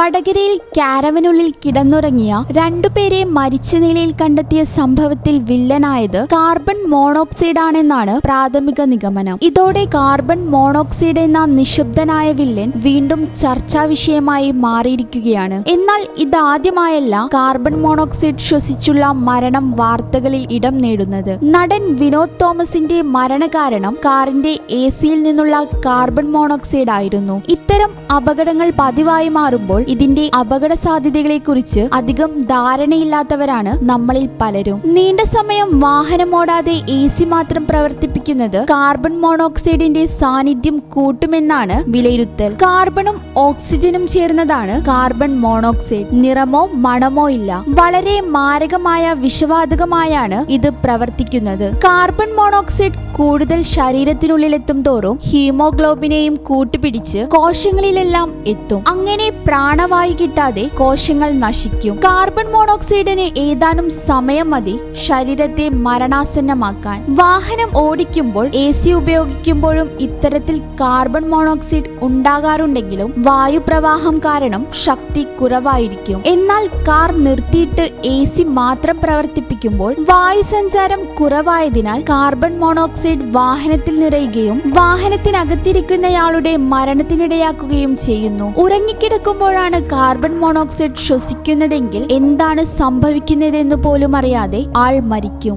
വടകരയിൽ കാരവനുള്ളിൽ കിടന്നുറങ്ങിയ രണ്ടുപേരെ മരിച്ച നിലയിൽ കണ്ടെത്തിയ സംഭവത്തിൽ വില്ലനായത് കാർബൺ മോണോക്സൈഡ് ആണെന്നാണ് പ്രാഥമിക നിഗമനം. ഇതോടെ കാർബൺ മോണോക്സൈഡ് എന്ന നിശബ്ദനായ വില്ലൻ വീണ്ടും ചർച്ചാ വിഷയമായി മാറിയിരിക്കുകയാണ്. എന്നാൽ ഇതാദ്യമായല്ല കാർബൺ മോണോക്സൈഡ് ശ്വസിച്ചുള്ള മരണം വാർത്തകളിൽ ഇടം നേടുന്നത്. നടൻ വിനോദ് തോമസിന്റെ മരണകാരണം കാറിന്റെ എ സിയിൽ നിന്നുള്ള കാർബൺ മോണോക്സൈഡ് ആയിരുന്നു ഇത്തരം അപകടങ്ങൾ പതിവായി മാറുമ്പോൾ ഇതിന്റെ അപകട സാധ്യതകളെ കുറിച്ച് അധികം ധാരണയില്ലാത്തവരാണ് നമ്മളിൽ പലരും. നീണ്ട സമയം വാഹനമോടാതെ എ സി മാത്രം പ്രവർത്തിപ്പിക്കുന്നത് കാർബൺ മോണോക്സൈഡിന്റെ സാന്നിധ്യം കൂട്ടുമെന്നാണ് വിലയിരുത്തൽ. കാർബണും ഓക്സിജനും ചേർന്നതാണ് കാർബൺ മോണോക്സൈഡ്. നിറമോ മണമോ ഇല്ല. വളരെ മാരകമായ വിഷവാതകമായാണ് ഇത് പ്രവർത്തിക്കുന്നത്. കാർബൺ മോണോക്സൈഡ് കൂടുതൽ ശരീരത്തിനുള്ളിലെത്തും തോറും ഹീമോഗ്ലോബിനെയും കൂട്ടുപിടിച്ച് കോശങ്ങളിലെല്ലാം എത്തും. അങ്ങനെ പ്രാണവായു കിട്ടാതെ കോശങ്ങൾ നശിക്കും. കാർബൺ മോണോക്സൈഡിന് ഏതാനും സമയം മതി ശരീരത്തെ മരണാസന്നമാക്കാൻ. വാഹനം ഓടിക്കുമ്പോൾ എ സി ഉപയോഗിക്കുമ്പോഴും ഇത്തരത്തിൽ കാർബൺ മോണോക്സൈഡ് ഉണ്ടാകാറുണ്ടെങ്കിലും വായുപ്രവാഹം കാരണം ശക്തി കുറവായിരിക്കും. എന്നാൽ കാർ നിർത്തിയിട്ട് എ സി മാത്രം പ്രവർത്തിപ്പിക്കുമ്പോൾ വായു സഞ്ചാരം കുറവായതിനാൽ കാർബൺ മോണോക്സൈഡ് വാഹനത്തിൽ നിറയുകയും വാഹനത്തിനകത്തിരിക്കുന്നയാളുടെ മരണത്തിനിടയാക്കുകയും ചെയ്യുന്നു. ഉറങ്ങിക്കിടക്കുമ്പോഴാണ് കാർബൺ മോണോക്സൈഡ് ശ്വസിക്കുന്നതെങ്കിൽ എന്താണ് സംഭവിക്കുന്നതെന്ന് പോലും അറിയാതെ ആൾ മരിക്കും.